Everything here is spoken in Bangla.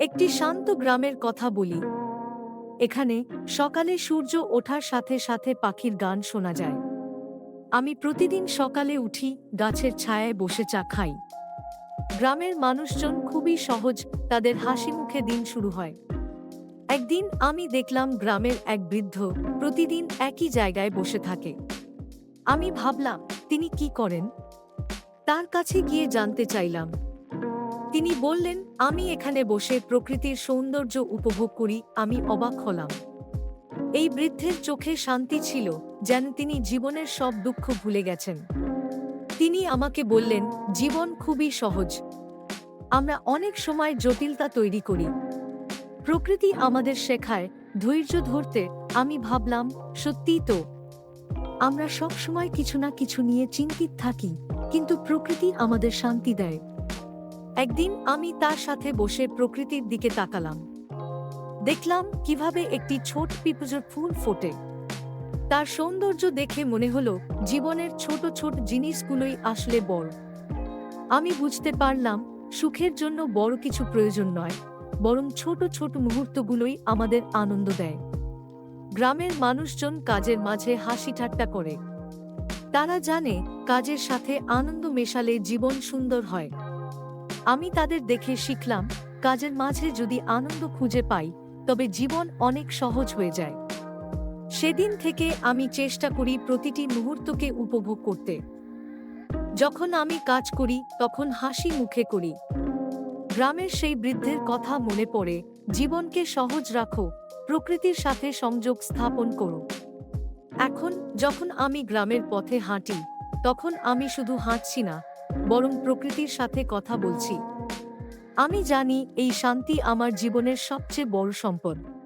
একটি শান্ত গ্রামের কথা বলি। এখানে সকালে সূর্য ওঠার সাথে সাথে পাখির গান শোনা যায়। আমি প্রতিদিন সকালে উঠি, গাছের ছায়ায় বসে চা খাই। গ্রামের মানুষজন খুবই সহজ, তাদের হাসি মুখে দিন শুরু হয়। একদিন আমি দেখলাম গ্রামের এক বৃদ্ধ প্রতিদিন একই জায়গায় বসে থাকে। আমি ভাবলাম, তিনি কি করেন? তার কাছে গিয়ে জানতে চাইলাম তিনি বললেন, আমি এখানে বসে প্রকৃতির সৌন্দর্য উপভোগ করি, আমি অবাক হলাম। এই বৃদ্ধের চোখে শান্তি ছিল, যেন তিনি জীবনের সব দুঃখ ভুলে গেছেন। তিনি আমাকে বললেন, জীবন খুবই সহজ। আমরা অনেক সময় জটিলতা তৈরি করি। প্রকৃতি আমাদের শেখায়, ধৈর্য ধরতে। আমি ভাবলাম, সত্যিই তো। আমরা সব সময় কিছু না কিছু নিয়ে চিন্তিত থাকি, কিন্তু প্রকৃতি আমাদের শান্তি দেয়। একদিন আমি তার সাথে বসে প্রকৃতির দিকে তাকালাম। দেখলাম কীভাবে একটি ছোট পিপুজোর ফুল ফোটে। তার সৌন্দর্য দেখে মনে হলো জীবনের ছোট ছোট জিনিসগুলোই আসলে বড়। আমি বুঝতে পারলাম সুখের জন্য বড় কিছু প্রয়োজন নয়, বরং ছোট ছোট মুহূর্তগুলোই আমাদের আনন্দ দেয়। গ্রামের মানুষজন কাজের মাঝে হাসি ঠাট্টা করে। তারা জানে কাজের সাথে আনন্দ মেশালে জীবন সুন্দর হয়। আমি তাদের দেখে শিখলাম, কাজের মাঝে যদি আনন্দ খুঁজে পাই, তবে জীবন অনেক সহজ হয়ে যায়। সেদিন থেকে আমি চেষ্টা করি প্রতিটি মুহূর্তকে উপভোগ করতে। যখন আমি কাজ করি, তখন হাসি মুখে করি। গ্রামের সেই বৃদ্ধের কথা মনে পড়ে, জীবনকে সহজ রাখো, প্রকৃতির সাথে সংযোগ স্থাপন করো। এখন, যখন আমি গ্রামের পথে হাঁটি, তখন আমি শুধু হাঁটছি না বরং প্রকৃতির সাথে কথা বলছি। আমি জানি এই শান্তি আমার জীবনের সবচেয়ে বড় সম্পদ।